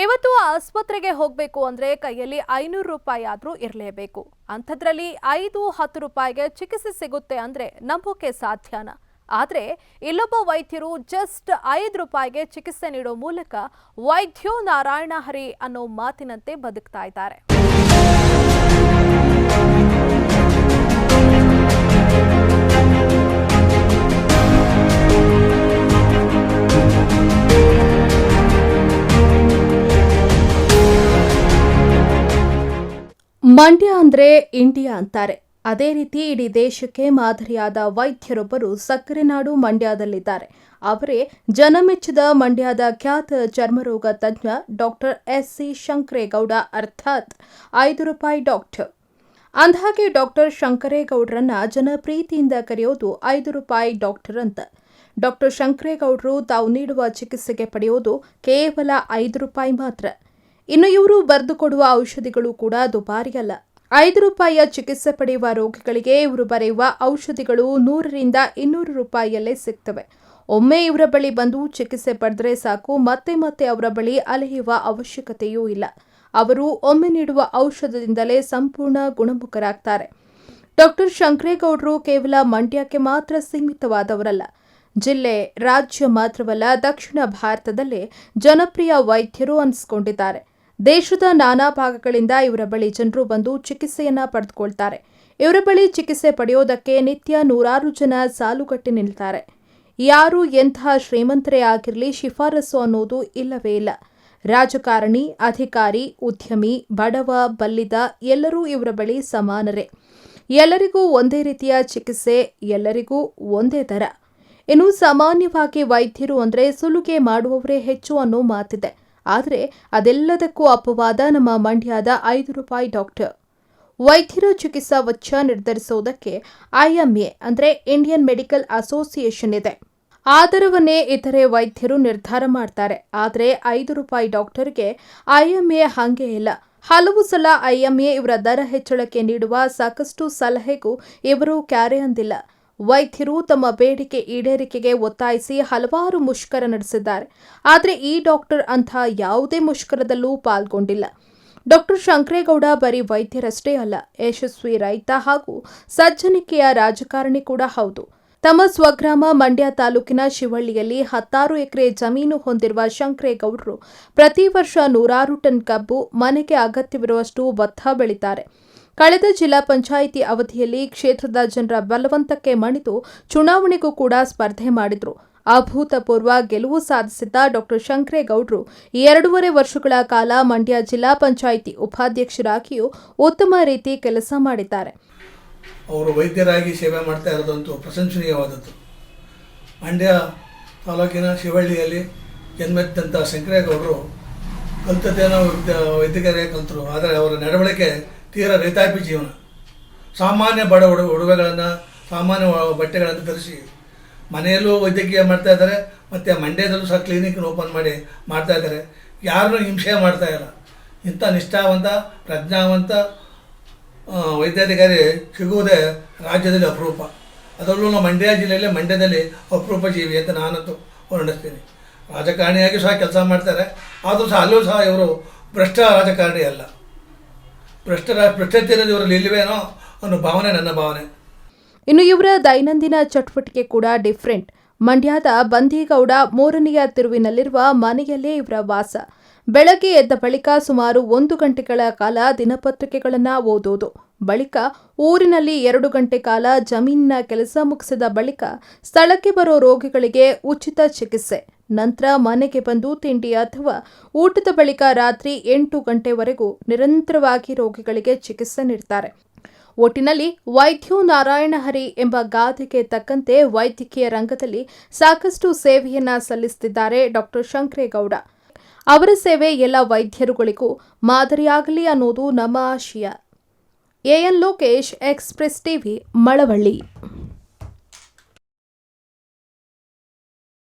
ಇವತ್ತು ಆಸ್ಪತ್ರೆಗೆ ಹೋಗಬೇಕು ಅಂದ್ರೆ ಕೈಯಲ್ಲಿ ಐನೂರು ರೂಪಾಯಿ ಆದ್ರೂ ಇರಲೇಬೇಕು. ಅಂಥದ್ರಲ್ಲಿ ಐದು, ಹತ್ತು ರೂಪಾಯಿಗೆ ಚಿಕಿತ್ಸೆ ಸಿಗುತ್ತೆ ಅಂದ್ರೆ ನಂಬೋಕೆ ಸಾಧ್ಯನಾ? ಆದರೆ ಇಲ್ಲೊಬ್ಬ ವೈದ್ಯರು ಜಸ್ಟ್ ಐದು ರೂಪಾಯಿಗೆ ಚಿಕಿತ್ಸೆ ನೀಡೋ ಮೂಲಕ ವೈದ್ಯೋ ನಾರಾಯಣ ಹರಿ ಅನ್ನೋ ಮಾತಿನಂತೆ ಬದುಕ್ತಾ ಇದ್ದಾರೆ. ಮಂಡ್ಯ ಅಂದ್ರೆ ಇಂಡಿಯಾ ಅಂತಾರೆ. ಅದೇ ರೀತಿ ಇಡೀ ದೇಶಕ್ಕೆ ಮಾದರಿಯಾದ ವೈದ್ಯರೊಬ್ಬರು ಸಕ್ಕರೆ ನಾಡು ಮಂಡ್ಯದಲ್ಲಿದ್ದಾರೆ. ಅವರೇ ಜನಮೆಚ್ಚಿದ ಮಂಡ್ಯದ ಖ್ಯಾತ ಚರ್ಮರೋಗ ತಜ್ಞ ಡಾಕ್ಟರ್ ಎಸ್ ಸಿ ಶಂಕರೇಗೌಡ. ಅರ್ಥಾತ್ ಐದು ರೂಪಾಯಿ ಡಾಕ್ಟರ್. ಅಂದಹಾಗೆ ಡಾಕ್ಟರ್ ಶಂಕರೇಗೌಡರನ್ನ ಜನಪ್ರೀತಿಯಿಂದ ಕರೆಯೋದು ಐದು ರೂಪಾಯಿ ಡಾಕ್ಟರ್ ಅಂತ. ಡಾಕ್ಟರ್ ಶಂಕರೇಗೌಡರು ತಾವು ನೀಡುವ ಚಿಕಿತ್ಸೆಗೆ ಪಡೆಯೋದು ಕೇವಲ ಐದು ರೂಪಾಯಿ ಮಾತ್ರ. ಇನ್ನು ಇವರು ಬರೆದುಕೊಡುವ ಔಷಧಿಗಳು ಕೂಡ ದುಬಾರಿಯಲ್ಲ. ಐದು ರೂಪಾಯಿಯ ಚಿಕಿತ್ಸೆ ಪಡೆಯುವ ರೋಗಿಗಳಿಗೆ ಇವರು ಬರೆಯುವ ಔಷಧಿಗಳು ನೂರರಿಂದ ಇನ್ನೂರು ರೂಪಾಯಿಯಲ್ಲೇ ಸಿಗ್ತವೆ. ಒಮ್ಮೆ ಇವರ ಬಳಿ ಬಂದು ಚಿಕಿತ್ಸೆ ಪಡೆದರೆ ಸಾಕು, ಮತ್ತೆ ಮತ್ತೆ ಅವರ ಬಳಿ ಅಲೆಯುವ ಅವಶ್ಯಕತೆಯೂ ಇಲ್ಲ. ಅವರು ಒಮ್ಮೆ ನೀಡುವ ಔಷಧದಿಂದಲೇ ಸಂಪೂರ್ಣ ಗುಣಮುಖರಾಗ್ತಾರೆ. ಡಾಕ್ಟರ್ ಶಂಕರೇಗೌಡರು ಕೇವಲ ಮಂಡ್ಯಕ್ಕೆ ಮಾತ್ರ ಸೀಮಿತವಾದವರಲ್ಲ. ಜಿಲ್ಲೆ, ರಾಜ್ಯ ಮಾತ್ರವಲ್ಲ, ದಕ್ಷಿಣ ಭಾರತದಲ್ಲೇ ಜನಪ್ರಿಯ ವೈದ್ಯರು ಅನಿಸ್ಕೊಂಡಿದ್ದಾರೆ. ದೇಶದ ನಾನಾ ಭಾಗಗಳಿಂದ ಇವರ ಬಳಿ ಜನರು ಬಂದು ಚಿಕಿತ್ಸೆಯನ್ನ ಪಡೆದುಕೊಳ್ತಾರೆ. ಇವರ ಬಳಿ ಚಿಕಿತ್ಸೆ ಪಡೆಯೋದಕ್ಕೆ ನಿತ್ಯ ನೂರಾರು ಜನ ಸಾಲುಗಟ್ಟಿ ನಿಲ್ತಾರೆ. ಯಾರು ಎಂತಹ ಶ್ರೀಮಂತರೇ ಆಗಿರಲಿ ಶಿಫಾರಸು ಅನ್ನೋದು ಇಲ್ಲವೇ ಇಲ್ಲ. ರಾಜಕಾರಣಿ, ಅಧಿಕಾರಿ, ಉದ್ಯಮಿ, ಬಡವ, ಬಲ್ಲಿದ ಎಲ್ಲರೂ ಇವರ ಬಳಿ ಸಮಾನರೇ. ಎಲ್ಲರಿಗೂ ಒಂದೇ ರೀತಿಯ ಚಿಕಿತ್ಸೆ, ಎಲ್ಲರಿಗೂ ಒಂದೇ ದರ. ಇನ್ನು ಸಾಮಾನ್ಯವಾಗಿ ವೈದ್ಯರು ಅಂದರೆ ಸುಲುಗೆ ಮಾಡುವವರೇ ಹೆಚ್ಚು ಅನ್ನೋ ಮಾತಿದೆ. ಆದರೆ ಅದೆಲ್ಲದಕ್ಕೂ ಅಪವಾದ ನಮ್ಮ ಮಂಡ್ಯದ ಐದು ರೂಪಾಯಿ ಡಾಕ್ಟರ್. ವೈದ್ಯರ ಚಿಕಿತ್ಸಾ ವೆಚ್ಚ ನಿರ್ಧರಿಸುವುದಕ್ಕೆ ಐಎಂಎ ಅಂದರೆ ಇಂಡಿಯನ್ ಮೆಡಿಕಲ್ ಅಸೋಸಿಯೇಷನ್ ಇದೆ. ಆದರವನ್ನೇ ಇತರೆ ವೈದ್ಯರು ನಿರ್ಧಾರ ಮಾಡ್ತಾರೆ. ಆದರೆ ಐದು ರೂಪಾಯಿ ಡಾಕ್ಟರ್ಗೆ ಐಎಂಎ ಹಾಗೆ ಇಲ್ಲ. ಹಲವು ಸಲ ಐಎಂಎ ಇವರ ದರ ಹೆಚ್ಚಳಕ್ಕೆ ನೀಡುವ ಸಾಕಷ್ಟು ಸಲಹೆಗೂ ಇವರು ಕ್ಯಾರೆ ಅಂದಿಲ್ಲ. ವೈದ್ಯರು ತಮ್ಮ ಬೇಡಿಕೆ ಈಡೇರಿಕೆಗೆ ಒತ್ತಾಯಿಸಿ ಹಲವಾರು ಮುಷ್ಕರ ನಡೆಸಿದ್ದಾರೆ. ಆದರೆ ಈ ಡಾಕ್ಟರ್ ಅಂಥ ಯಾವುದೇ ಮುಷ್ಕರದಲ್ಲೂ ಪಾಲ್ಗೊಂಡಿಲ್ಲ. ಡಾಕ್ಟರ್ ಶಂಕರೇಗೌಡ ಬರೀ ವೈದ್ಯರಷ್ಟೇ ಅಲ್ಲ, ಯಶಸ್ವಿ ರೈತ ಹಾಗೂ ಸಜ್ಜನಿಕೆಯ ರಾಜಕಾರಣಿ ಕೂಡ ಹೌದು. ತಮ್ಮ ಸ್ವಗ್ರಾಮ ಮಂಡ್ಯ ತಾಲೂಕಿನ ಶಿವಳ್ಳಿಯಲ್ಲಿ ಹತ್ತಾರು ಎಕರೆ ಜಮೀನು ಹೊಂದಿರುವ ಶಂಕರೇಗೌಡರು ಪ್ರತಿ ವರ್ಷ ನೂರಾರು ಟನ್ ಕಬ್ಬು ಮನೆಗೆ ಅಗತ್ಯವಿರುವಷ್ಟು ಭತ್ತ ಬೆಳೀತಾರೆ. ಕಳೆದ ಜಿಲ್ಲಾ ಪಂಚಾಯಿತಿ ಅವಧಿಯಲ್ಲಿ ಕ್ಷೇತ್ರದ ಜನರ ಬಲವಂತಕ್ಕೆ ಮಣಿತು ಚುನಾವಣೆಗೂ ಕೂಡ ಸ್ಪರ್ಧೆ ಮಾಡಿದ್ರು. ಅಭೂತಪೂರ್ವ ಗೆಲುವು ಸಾಧಿಸಿದ್ದ ಡಾಕ್ಟರ್ ಶಂಕರೇಗೌಡರು ಎರಡೂವರೆ ವರ್ಷಗಳ ಕಾಲ ಮಂಡ್ಯ ಜಿಲ್ಲಾ ಪಂಚಾಯಿತಿ ಉಪಾಧ್ಯಕ್ಷರಾಗಿಯೂ ಉತ್ತಮ ರೀತಿ ಕೆಲಸ ಮಾಡಿದ್ದಾರೆ. ಅವರು ವೈದ್ಯರಾಗಿ ಸೇವೆ ಮಾಡ್ತಾ ಇರೋದಂತೂ ಪ್ರಶಂಸನೀಯವಾದದ್ದು. ಮಂಡ್ಯ ತಾಲೂಕಿನ ಶಿವಳ್ಳಿಯಲ್ಲಿ ಜನ್ಮೆತ್ತಂಥ ಶಂಕರೇಗೌಡರು ಕಲಿತದ್ದೇನೋ ವಿದ್ಯ- ವೈದ್ಯಕೀಯ ಕಲ್ತರು, ಆದರೆ ಅವರ ನಡವಳಿಕೆ ತೀರಾ ರೈತಾಪಿ ಜೀವನ. ಸಾಮಾನ್ಯ ಬಡ ಉಡು ಉಡುಗೆಗಳನ್ನು ಸಾಮಾನ್ಯ ಬಟ್ಟೆಗಳನ್ನು ಧರಿಸಿ, ಮನೆಯಲ್ಲೂ ವೈದ್ಯಕೀಯ ಮಾಡ್ತಾ ಇದ್ದಾರೆ, ಮತ್ತು ಮಂಡ್ಯದಲ್ಲೂ ಸಹ ಕ್ಲಿನಿಕ್ ಓಪನ್ ಮಾಡಿ ಮಾಡ್ತಾ ಇದ್ದಾರೆ. ಯಾರನ್ನೂ ಹಿಂಸೆ ಮಾಡ್ತಾ ಇಲ್ಲ. ಇಂಥ ನಿಷ್ಠಾವಂತ, ಪ್ರಜ್ಞಾವಂತ ವೈದ್ಯಾಧಿಕಾರಿ ಸಿಗುವುದೇ ರಾಜ್ಯದಲ್ಲಿ ಅಪರೂಪ. ಅದರಲ್ಲೂ ನಮ್ಮ ಮಂಡ್ಯ ಜಿಲ್ಲೆಯಲ್ಲಿ ಮಂಡ್ಯದಲ್ಲಿ ಅಪರೂಪ ಜೀವಿ ಅಂತ ನಾನಂತೂ ವರ್ಣಿಸ್ತೀನಿ ರಾಜಕಾರಣಿಯಾಗಿ ಸಹ ಕೆಲಸ ಮಾಡ್ತಾರೆ. ಆದರೂ ಸಹ ಅಲ್ಲೂ ಸಹ ಇವರು ಭ್ರಷ್ಟ ರಾಜಕಾರಣಿ ಅಲ್ಲ. ಭ್ರಷ್ಟ ಭ್ರಷ್ಟತೆ ಇವರಲ್ಲಿ ಇಲ್ಲವೇನೋ ಅನ್ನೋ ಭಾವನೆ ನನ್ನ ಭಾವನೆ. ಇನ್ನು ಇವರ ದೈನಂದಿನ ಚಟುವಟಿಕೆ ಕೂಡ ಡಿಫ್ರೆಂಟ್ ಮಂಡ್ಯದ ಬಂದೀಗೌಡ ಮೂರನೆಯ ತಿರುವಿನಲ್ಲಿರುವ ಮನೆಯಲ್ಲೇ ಇವರ ವಾಸ. ಬೆಳಗ್ಗೆ ಎದ್ದ ಬಳಿಕ ಸುಮಾರು ಒಂದು ಗಂಟೆಗಳ ಕಾಲ ದಿನಪತ್ರಿಕೆಗಳನ್ನು ಓದೋದು. ಬಳಿಕ ಊರಿನಲ್ಲಿ ಎರಡು ಗಂಟೆ ಕಾಲ ಜಮೀನಿನ ಕೆಲಸ ಮುಗಿಸಿದ ಬಳಿಕ ಸ್ಥಳಕ್ಕೆ ಬರೋ ರೋಗಿಗಳಿಗೆ ಉಚಿತ ಚಿಕಿತ್ಸೆ. ನಂತರ ಮನೆಗೆ ಬಂದು ತಿಂಡಿ ಅಥವಾ ಊಟದ ಬಳಿಕ ರಾತ್ರಿ ಎಂಟು ಗಂಟೆವರೆಗೂ ನಿರಂತರವಾಗಿ ರೋಗಿಗಳಿಗೆ ಚಿಕಿತ್ಸೆ ನೀಡ್ತಾರೆ. ಒಟ್ಟಿನಲ್ಲಿ ವೈದ್ಯು ನಾರಾಯಣ ಹರಿ ಎಂಬ ಗಾದೆಗೆ ತಕ್ಕಂತೆ ವೈದ್ಯಕೀಯ ರಂಗದಲ್ಲಿ ಸಾಕಷ್ಟು ಸೇವೆಯನ್ನ ಸಲ್ಲಿಸುತ್ತಿದ್ದಾರೆ ಡಾಕ್ಟರ್ ಶಂಕರೇಗೌಡ. ಅವರ ಸೇವೆ ಎಲ್ಲ ವೈದ್ಯರುಗಳಿಗೂ ಮಾದರಿಯಾಗಲಿ ಅನ್ನೋದು ನಮ್ಮ ಆಶಯ. A N Lokesh Express TV Malavalli.